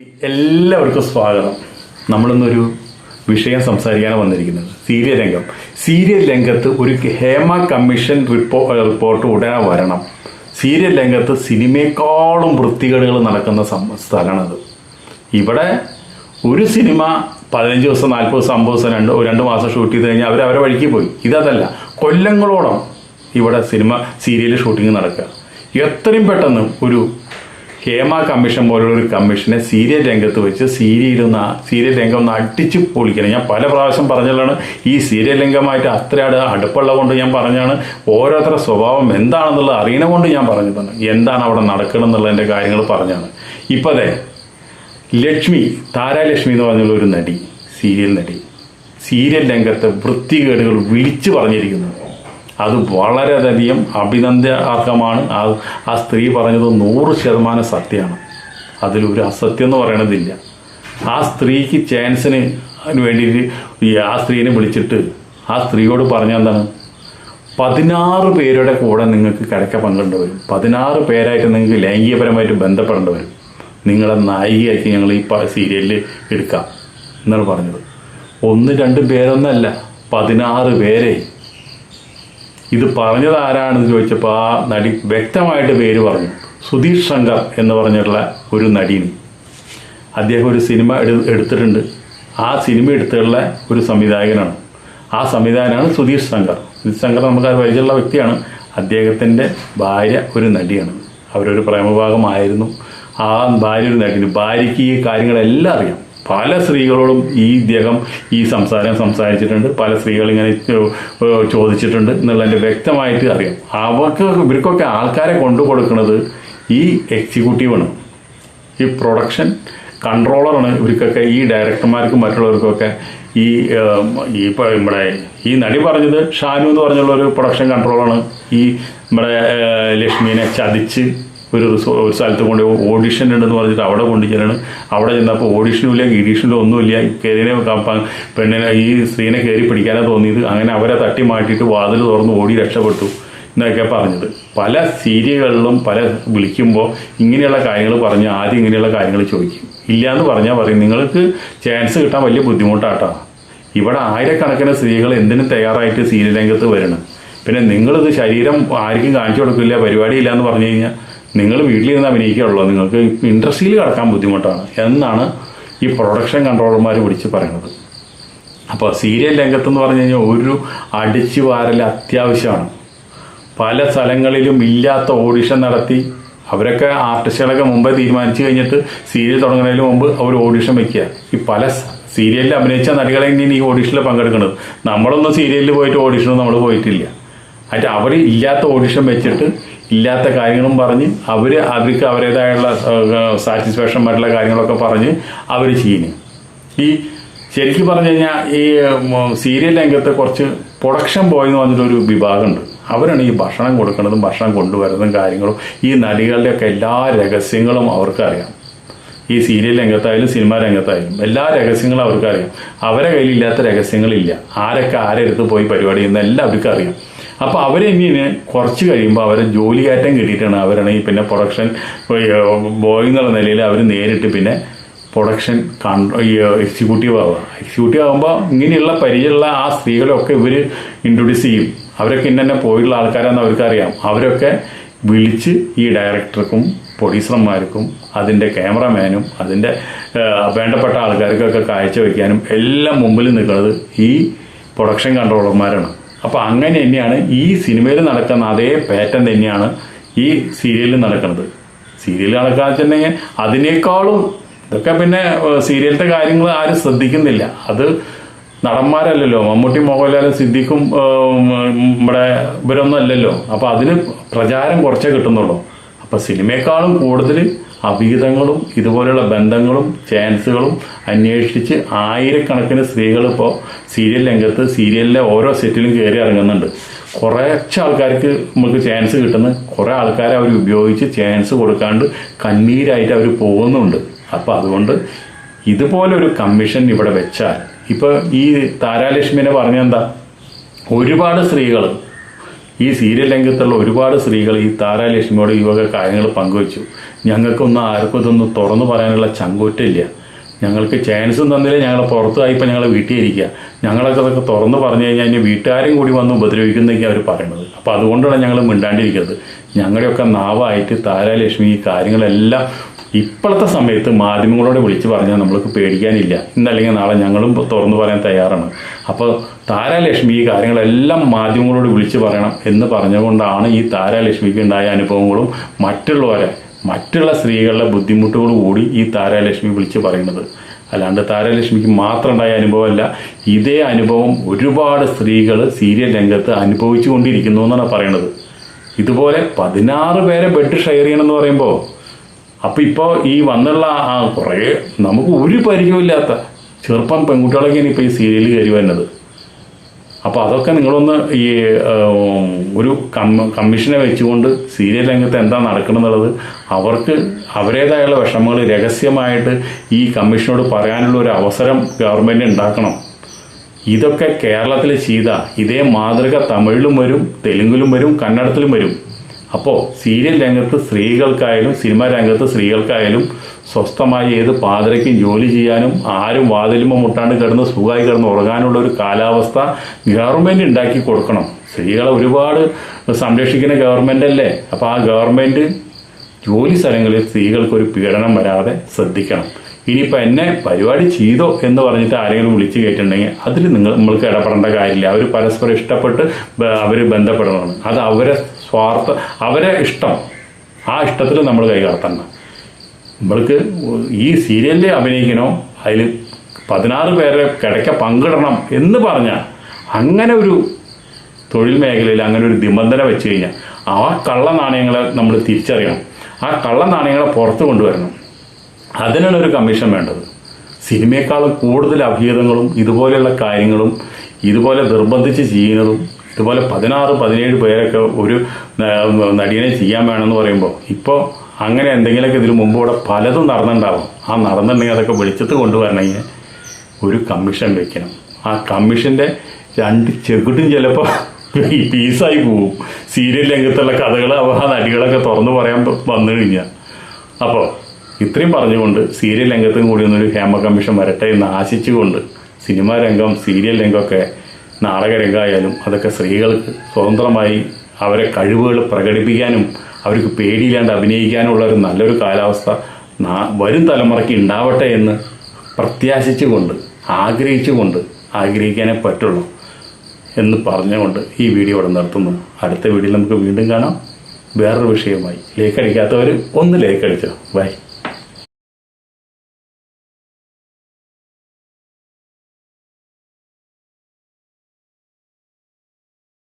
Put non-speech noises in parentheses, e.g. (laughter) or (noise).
എല്ലാവർക്കും സ്വാഗതം. നമ്മളിന്നൊരു വിഷയം സംസാരിക്കാനാണ് വന്നിരിക്കുന്നത്. സീരിയൽ രംഗം. സീരിയൽ രംഗത്ത് ഒരു ഹേമ കമ്മീഷൻ റിപ്പോ റിപ്പോർട്ട് ഉടനെ വരണം. സീരിയൽ രംഗത്ത് സിനിമയെക്കാളും വൃത്തികേടുകൾ നടക്കുന്ന സ്ഥലമാണത്. ഇവിടെ ഒരു സിനിമ പതിനഞ്ച് ദിവസം നാൽപ്പത് ദിവസം അമ്പത് ദിവസം രണ്ട് രണ്ട് മാസം ഷൂട്ട് ചെയ്ത് കഴിഞ്ഞാൽ അവർ അവരെ വഴിക്ക് പോയി. ഇതല്ല കൊല്ലങ്ങളോളം ഇവിടെ സിനിമ സീരിയൽ ഷൂട്ടിംഗ് നടക്കുക. എത്രയും പെട്ടെന്ന് ഒരു ഹേമ കമ്മീഷൻ പോലുള്ള ഒരു കമ്മീഷനെ സീരിയൽ രംഗത്ത് വെച്ച് ആ- സീരിയൽ രംഗം ഒന്ന് അടിച്ച് പൊളിക്കണം. ഞാൻ പല പ്രാവശ്യം പറഞ്ഞതാണ് ഈ സീരിയൽ രംഗമായിട്ട് അത്ര അടുപ്പുള്ള കൊണ്ട് ഞാൻ പറഞ്ഞാണ് ഓരോരുത്തരുടെ സ്വഭാവം എന്താണെന്നുള്ളത് അറിയണ കൊണ്ട് ഞാൻ പറഞ്ഞതാണ്. എന്താണ് അവിടെ നടക്കണം എന്നുള്ളതിന്റെ കാര്യങ്ങൾ പറഞ്ഞാണ്. ഇപ്പതേ ലക്ഷ്മി താരാലക്ഷ്മി എന്ന് പറഞ്ഞുള്ള ഒരു നടി സീരിയൽ നടി സീരിയൽ രംഗത്തെ വൃത്തികേടുകൾ വിളിച്ചു പറഞ്ഞിരിക്കുന്നു. അത് വളരെയധികം അഭിനന്ദനാർഹമാണ്. ആ ആ സ്ത്രീ പറഞ്ഞത് നൂറ് ശതമാനം സത്യമാണ്. അതിലൊരു അസത്യം എന്ന് പറയണതില്ല. ആ സ്ത്രീക്ക് ചാൻസിന് വേണ്ടിയിട്ട് ഈ ആ സ്ത്രീനെ വിളിച്ചിട്ട് ആ സ്ത്രീയോട് പറഞ്ഞ എന്താണ്? പതിനാറ് പേരുടെ കൂടെ നിങ്ങൾക്ക് കിടക്ക പങ്കിടേണ്ടി വരും. പതിനാറ് പേരായിട്ട് നിങ്ങൾക്ക് ലൈംഗികപരമായിട്ട് ബന്ധപ്പെടേണ്ടി വരും. നിങ്ങളെ നായികയാക്കി ഞങ്ങൾ ഈ സീരിയലിൽ എടുക്കാം എന്നാണ് പറഞ്ഞത്. ഒന്ന് രണ്ട് പേരൊന്നല്ല പതിനാറ് പേരെ ഇത് പറഞ്ഞത് ആരാണെന്ന് ചോദിച്ചപ്പോൾ ആ നടി വ്യക്തമായിട്ട് പേര് പറഞ്ഞു. സുധീഷ് ശങ്കർ എന്ന് പറഞ്ഞിട്ടുള്ള ഒരു നടീന് അദ്ദേഹം ഒരു സിനിമ എടു- എടുത്തിട്ടുണ്ട്. ആ സിനിമ എടുത്തിട്ടുള്ള ഒരു സംവിധായകനാണ്. ആ സംവിധായകനാണ് സുധീഷ് ശങ്കർ. സുധീഷ് ശങ്കർ നമുക്ക് പരിചയമുള്ള വ്യക്തിയാണ്. അദ്ദേഹത്തിന്റെ ഭാര്യ ഒരു നടിയാണ്. അവരൊരു പ്രേമഭാഗമായിരുന്നു. ആ ഭാര്യ ഒരു നടി ഭാര്യയ്ക്ക് ഈ കാര്യങ്ങളെല്ലാം അറിയാം. പല സ്ത്രീകളോടും ഈ ഇദ്ദേഹം ഈ സംസാരം സംസാരിച്ചിട്ടുണ്ട്. പല സ്ത്രീകൾ ഇങ്ങനെ ചോദിച്ചിട്ടുണ്ട് എന്നുള്ളതിന്റെ വ്യക്തമായിട്ട് അറിയാം. അവർക്ക് ഇവർക്കൊക്കെ ആൾക്കാരെ കൊണ്ടു കൊടുക്കുന്നത് ഈ എക്സിക്യൂട്ടീവാണ് ഈ പ്രൊഡക്ഷൻ കൺട്രോളറാണ് ഇവർക്കൊക്കെ ഈ ഡയറക്ടർമാർക്കും മറ്റുള്ളവർക്കൊക്കെ ഈ ഈ നമ്മുടെ ഈ നടി പറഞ്ഞത് ഷാനു എന്ന് പറഞ്ഞുള്ള ഒരു പ്രൊഡക്ഷൻ കൺട്രോളാണ് ഈ നമ്മുടെ ലക്ഷ്മീനെ ചതിച്ച് ഒരു ഒരു സ്ഥലത്ത് കൊണ്ട് ഓഡിഷൻ ഉണ്ടെന്ന് പറഞ്ഞിട്ട് അവിടെ കൊണ്ടു ചെല്ലണം അവിടെ ചെന്നപ്പോൾ ഓഡിഷനും ഇല്ല ഗിരീഷനും ഒന്നുമില്ല കയറിനെ പെണ്ണിനെ ഈ സ്ത്രീനെ കയറി പിടിക്കാനാണ് തോന്നിയത്. അങ്ങനെ അവരെ തട്ടി മാറ്റിയിട്ട് വാതിൽ തുറന്ന് ഓടി രക്ഷപ്പെട്ടു എന്നൊക്കെ പറഞ്ഞത്. പല സീരിയലുകളിലും പല വിളിക്കുമ്പോൾ ഇങ്ങനെയുള്ള കാര്യങ്ങൾ പറഞ്ഞ് ആദ്യം ഇങ്ങനെയുള്ള കാര്യങ്ങൾ ചോദിക്കും. ഇല്ല എന്ന് പറഞ്ഞാൽ പറയും നിങ്ങൾക്ക് ചാൻസ് കിട്ടാൻ വലിയ ബുദ്ധിമുട്ടാട്ടോ. ഇവിടെ ആയിരക്കണക്കിന് സ്ത്രീകൾ എന്തിനും തയ്യാറായിട്ട് സീരിയൽ രംഗത്ത് വരണം. പിന്നെ നിങ്ങളിത് ശരീരം ആർക്കും കാണിച്ചു കൊടുക്കില്ല പരിപാടിയില്ല എന്ന് പറഞ്ഞു കഴിഞ്ഞാൽ നിങ്ങൾ വീട്ടിലിരുന്ന് അഭിനയിക്കുകയുള്ളൂ നിങ്ങൾക്ക് ഇൻഡസ്ട്രിയിൽ കിടക്കാൻ ബുദ്ധിമുട്ടാണ്. എന്നാണ് ഈ പ്രൊഡക്ഷൻ കൺട്രോളർമാർ വിളിച്ച് പറയുന്നത്. അപ്പോൾ സീരിയൽ രംഗത്തെന്ന് പറഞ്ഞു കഴിഞ്ഞാൽ ഒരു അടിച്ചു വാരൽ അത്യാവശ്യമാണ്. പല സ്ഥലങ്ങളിലും ഇല്ലാത്ത ഓഡിഷൻ നടത്തി അവരൊക്കെ ആർട്ടിസ്റ്റുകളൊക്കെ മുമ്പേ തീരുമാനിച്ചു കഴിഞ്ഞിട്ട് സീരിയൽ തുടങ്ങുന്നതിന് മുമ്പ് അവർ ഓഡിഷൻ വെക്കുക. ഈ പല സീരിയലിൽ അഭിനയിച്ച നടികളെ തന്നെയാണ് ഈ ഓഡിഷനിൽ പങ്കെടുക്കുന്നത്. നമ്മളൊന്നും സീരിയലിൽ പോയിട്ട് ഓഡിഷനൊന്നും നമ്മൾ പോയിട്ടില്ല. അതിന്റെ അവർ ഇല്ലാത്ത ഓഡിഷൻ വെച്ചിട്ട് ഇല്ലാത്ത കാര്യങ്ങളും പറഞ്ഞ് അവർ അവർക്ക് അവരുടേതായുള്ള സാറ്റിസ്ഫാക്ഷൻ മറ്റുള്ള കാര്യങ്ങളൊക്കെ പറഞ്ഞ് അവർ ചെയ്യുന്നു. ഈ ശരിക്കും പറഞ്ഞു കഴിഞ്ഞാൽ ഈ സീരിയൽ രംഗത്ത് കുറച്ച് പ്രൊഡക്ഷൻ ബോയ് എന്ന് പറഞ്ഞിട്ടൊരു വിഭാഗമുണ്ട്. അവരാണ് ഈ ഭക്ഷണം കൊടുക്കുന്നതും ഭക്ഷണം കൊണ്ടുവരുന്നതും കാര്യങ്ങളും ഈ നടികളുടെയൊക്കെ എല്ലാ രഹസ്യങ്ങളും അവർക്കറിയാം. ഈ സീരിയൽ രംഗത്തായാലും സിനിമാ രംഗത്തായാലും എല്ലാ രഹസ്യങ്ങളും അവർക്കറിയാം. അവരെ കയ്യിലില്ലാത്ത രഹസ്യങ്ങളില്ല. ആരൊക്കെ ആരെടുത്ത് പോയി പരിപാടി ചെയ്യുന്ന എല്ലാം അവർക്ക് അറിയാം അപ്പോൾ അവരെ ഇനി കുറച്ച് കഴിയുമ്പോൾ അവരെ ജോലി കയറ്റം കിട്ടിയിട്ടാണ് അവരാണെങ്കിൽ പിന്നെ പ്രൊഡക്ഷൻ ബോയ് എന്നുള്ള നിലയിൽ അവർ നേരിട്ട് പിന്നെ പ്രൊഡക്ഷൻ എക്സിക്യൂട്ടീവ് ആവുക. എക്സിക്യൂട്ടീവ് ആകുമ്പോൾ ഇങ്ങനെയുള്ള പരിചയമുള്ള ആ സ്ത്രീകളെയൊക്കെ ഇവർ ഇൻട്രൊഡ്യൂസ് ചെയ്യും. അവരൊക്കെ ഇന്ന പോയിട്ടുള്ള ആൾക്കാരാണെന്ന് അവർക്കറിയാം. അവരൊക്കെ വിളിച്ച് ഈ ഡയറക്ടർക്കും പ്രൊഡ്യൂസർമാർക്കും അതിന്റെ ക്യാമറമാനും അതിന്റെ വേണ്ടപ്പെട്ട ആൾക്കാർക്കൊക്കെ കാഴ്ചവെക്കാനും എല്ലാം മുമ്പിൽ നിൽക്കുന്നത് ഈ പ്രൊഡക്ഷൻ കൺട്രോളർമാരാണ് അപ്പോൾ അങ്ങനെ തന്നെയാണ് ഈ സിനിമയിൽ നടക്കുന്ന അതേ പാറ്റേൺ തന്നെയാണ് ഈ സീരിയലിൽ നടക്കുന്നത്. സീരിയൽ വെച്ചിട്ടുണ്ടെങ്കിൽ അതിനേക്കാളും ഇതൊക്കെ പിന്നെ സീരിയലിന്റെ കാര്യങ്ങൾ ആരും ശ്രദ്ധിക്കുന്നില്ല. അത് നടന്മാരല്ലല്ലോ. മമ്മൂട്ടി മോഹൻലാലും സിദ്ദിഖും നമ്മുടെ ഇവരൊന്നും അല്ലല്ലോ. അപ്പോൾ അതിന് പ്രചാരം കുറച്ചേ കിട്ടുന്നുള്ളൂ. അപ്പോൾ സിനിമയെക്കാളും കൂടുതൽ അവിഹിതങ്ങളും ഇതുപോലെയുള്ള ബന്ധങ്ങളും ചാൻസുകളും അന്വേഷിച്ച് ആയിരക്കണക്കിന് സ്ത്രീകൾ ഇപ്പോൾ സീരിയൽ രംഗത്ത് സീരിയലിലെ ഓരോ സെറ്റിലും കയറി ഇറങ്ങുന്നുണ്ട്. കുറച്ച് ആൾക്കാർക്ക് നമുക്ക് ചാൻസ് കിട്ടുന്ന. കുറേ ആൾക്കാരെ അവർ ഉപയോഗിച്ച് ചാൻസ് കൊടുക്കാണ്ട് കണ്ണീരായിട്ട് അവർ പോകുന്നുണ്ട്. അപ്പോൾ അതുകൊണ്ട് ഇതുപോലൊരു കമ്മീഷൻ ഇവിടെ വെച്ചാൽ ഇപ്പോൾ ഈ താരാലക്ഷ്മിനെ പറഞ്ഞെന്താ? ഒരുപാട് സ്ത്രീകൾ ഈ സീരിയൽ രംഗത്തുള്ള ഒരുപാട് സ്ത്രീകൾ ഈ താരാലക്ഷ്മിയോട് ഈ വക കാര്യങ്ങൾ പങ്കുവച്ചു. ഞങ്ങൾക്കൊന്നും ആർക്കും ഇതൊന്നും തുറന്നു പറയാനുള്ള ചങ്കൂറ്റില്ല ഞങ്ങൾക്ക് ചാൻസും തന്നില്ല ഞങ്ങൾ പുറത്തായിപ്പോൾ ഞങ്ങളെ വീട്ടിൽ ഇരിക്കുക ഞങ്ങളൊക്കെ അതൊക്കെ തുറന്ന് പറഞ്ഞു കഴിഞ്ഞാൽ ഇനി വീട്ടുകാരും കൂടി വന്ന് ഉപദ്രവിക്കുന്നതൊക്കെ അവർ പറയുന്നത് അപ്പോൾ അതുകൊണ്ടാണ് ഞങ്ങൾ മിണ്ടാണ്ടിരിക്കുന്നത്. ഞങ്ങളുടെയൊക്കെ നാവായിട്ട് താരാലക്ഷ്മി ഈ കാര്യങ്ങളെല്ലാം ഇപ്പോഴത്തെ സമയത്ത് മാധ്യമങ്ങളോട് വിളിച്ച് പറഞ്ഞാൽ നമ്മൾക്ക് പേടിക്കാനില്ല. ഇന്നല്ലെങ്കിൽ നാളെ ഞങ്ങളും തുറന്നു പറയാൻ തയ്യാറാണ്. അപ്പോൾ താരാലക്ഷ്മി ഈ കാര്യങ്ങളെല്ലാം മാധ്യമങ്ങളോട് വിളിച്ച് പറയണം എന്ന് പറഞ്ഞുകൊണ്ടാണ് ഈ താരാലക്ഷ്മിക്ക് ഉണ്ടായ അനുഭവങ്ങളും മറ്റുള്ളവരെ മറ്റുള്ള സ്ത്രീകളുടെ ബുദ്ധിമുട്ടുകൾ കൂടി ഈ താരാലക്ഷ്മി വിളിച്ച് പറയുന്നത്. അല്ലാണ്ട് താരാലക്ഷ്മിക്ക് മാത്രം ഉണ്ടായ അനുഭവമല്ല ഇതേ അനുഭവം ഒരുപാട് സ്ത്രീകൾ സീരിയൽ രംഗത്ത് അനുഭവിച്ചു കൊണ്ടിരിക്കുന്നു എന്നാണ് പറയുന്നത്. ഇതുപോലെ പതിനാറ് പേരെ ബെഡ് ഷെയർ ചെയ്യണമെന്ന് പറയുമ്പോൾ അപ്പോൾ ഇപ്പോൾ ഈ വന്നുള്ള ആ കുറേ നമുക്ക് ഒരു പരിചയമില്ലാത്ത ചെറുപ്പം പെൺകുട്ടികളൊക്കെയാണ് ഇപ്പോൾ ഈ സീരിയൽ കയറി വരുന്നത്. അപ്പോൾ അതൊക്കെ നിങ്ങളൊന്ന് ഈ ഒരു കമ്മീഷനെ വെച്ചുകൊണ്ട് സീരിയൽ രംഗത്ത് എന്താ നടക്കണമെന്നുള്ളത് അവർക്ക് അവരുടേതായുള്ള വിഷമങ്ങൾ രഹസ്യമായിട്ട് ഈ കമ്മീഷനോട് പറയാനുള്ള ഒരു അവസരം ഗവൺമെന്റ് ഉണ്ടാക്കണം. ഇതൊക്കെ കേരളത്തിൽ ചെയ്ത ഇതേ മാതൃക തമിഴിലും വരും തെലുങ്കിലും വരും കന്നഡത്തിലും വരും. അപ്പോൾ സീരിയൽ രംഗത്ത് സ്ത്രീകൾക്കായാലും സിനിമാ രംഗത്ത് സ്ത്രീകൾക്കായാലും സ്വസ്ഥമായി ഏത് പാതിരയ്ക്കും ജോലി ചെയ്യാനും ആരും വാതിലുമ്പോൾ മുട്ടാണ്ട് കിടന്ന് സുഖമായി കിടന്ന് ഉറങ്ങാനുള്ള ഒരു കാലാവസ്ഥ ഗവൺമെന്റ് ഉണ്ടാക്കി കൊടുക്കണം. സ്ത്രീകളെ ഒരുപാട് സംരക്ഷിക്കുന്ന ഗവൺമെന്റ് അല്ലേ? അപ്പോൾ ആ ഗവൺമെന്റ് ജോലി സ്ഥലങ്ങളിൽ സ്ത്രീകൾക്ക് ഒരു പീഡനം വരാതെ ശ്രദ്ധിക്കണം. ഇനിയിപ്പോൾ എന്നെ പരിപാടി ചെയ്തോ എന്ന് പറഞ്ഞിട്ട് ആരെങ്കിലും വിളിച്ചു കയറ്റുണ്ടെങ്കിൽ അതിൽ നിങ്ങൾ നമ്മൾക്ക് ഇടപെടേണ്ട കാര്യമില്ല. അവർ പരസ്പരം ഇഷ്ടപ്പെട്ട് അവർ ബന്ധപ്പെടണമെന്ന് അത് അവരെ സ്വാർത്ഥ അവരെ ഇഷ്ടം. ആ ഇഷ്ടത്തിൽ നമ്മൾ കൈകടത്തണ്ട. നമ്മൾക്ക് ഈ സീരിയലിൽ അഭിനയിക്കണോ? അതിൽ പതിനാറ് പേരെ കിടക്ക പങ്കിടണം എന്ന് പറഞ്ഞാൽ അങ്ങനെ ഒരു തൊഴിൽ മേഖലയിൽ അങ്ങനെ ഒരു നിബന്ധന വെച്ച് കഴിഞ്ഞാൽ ആ കള്ള നാണയങ്ങളെ നമ്മൾ തിരിച്ചറിയണം. ആ കള്ള നാണയങ്ങളെ പുറത്ത് കൊണ്ടുവരണം. അതിനാണ് ഒരു കമ്മീഷൻ വേണ്ടത്. സിനിമയെക്കാളും കൂടുതൽ അഭീതങ്ങളും ഇതുപോലെയുള്ള കാര്യങ്ങളും ഇതുപോലെ നിർബന്ധിച്ച് ചെയ്യുന്നതും ഇതുപോലെ പതിനാറ് പതിനേഴ് പേരൊക്കെ ഒരു നടിയനെ ചെയ്യാൻ വേണമെന്ന് പറയുമ്പോൾ ഇപ്പോൾ അങ്ങനെ എന്തെങ്കിലുമൊക്കെ ഇതിന് മുമ്പ് ഇവിടെ പലതും നടന്നിട്ടുണ്ടാവും. ആ നടന്നിട്ടുണ്ടെങ്കിൽ അതൊക്കെ വെളിച്ചത്ത് കൊണ്ടുവരണമെങ്കിൽ ഒരു കമ്മീഷൻ വെക്കണം. ആ കമ്മീഷന്റെ രണ്ട് ചെകുട്ടും ചിലപ്പോൾ (laughs) പീസായി പോവും. സീരിയൽ രംഗത്തുള്ള കഥകൾ ആ നടികളൊക്കെ തുറന്നു പറയാൻ വന്നു കഴിഞ്ഞാൽ അപ്പോൾ ഇത്രയും പറഞ്ഞുകൊണ്ട് സീരിയൽ രംഗത്തും കൂടി ഒന്നൊരു ഹേമ കമ്മീഷൻ വരട്ടെ എന്ന് ആശിച്ചുകൊണ്ട് സിനിമാ രംഗം സീരിയൽ രംഗമൊക്കെ നാടക രംഗമായാലും അതൊക്കെ സ്ത്രീകൾക്ക് സ്വതന്ത്രമായി അവരെ കഴിവുകൾ പ്രകടിപ്പിക്കാനും അവർക്ക് പേടിയില്ലാണ്ട് അഭിനയിക്കാനുള്ള ഒരു നല്ലൊരു കാലാവസ്ഥ വരും തലമുറയ്ക്ക് ഉണ്ടാവട്ടെ എന്ന് പ്രത്യാശിച്ചുകൊണ്ട് ആഗ്രഹിച്ചുകൊണ്ട് ആഗ്രഹിക്കാനേ പറ്റുള്ളൂ എന്ന് പറഞ്ഞുകൊണ്ട് ഈ വീഡിയോ ഇവിടെ നിർത്തുന്നു. അടുത്ത വീഡിയോയിൽ നമുക്ക് വീണ്ടും കാണാം. വേറൊരു വിഷയമായി ലേക്ക് അടിക്കാത്തവർ ഒന്ന് ലേക്ക് ബൈ.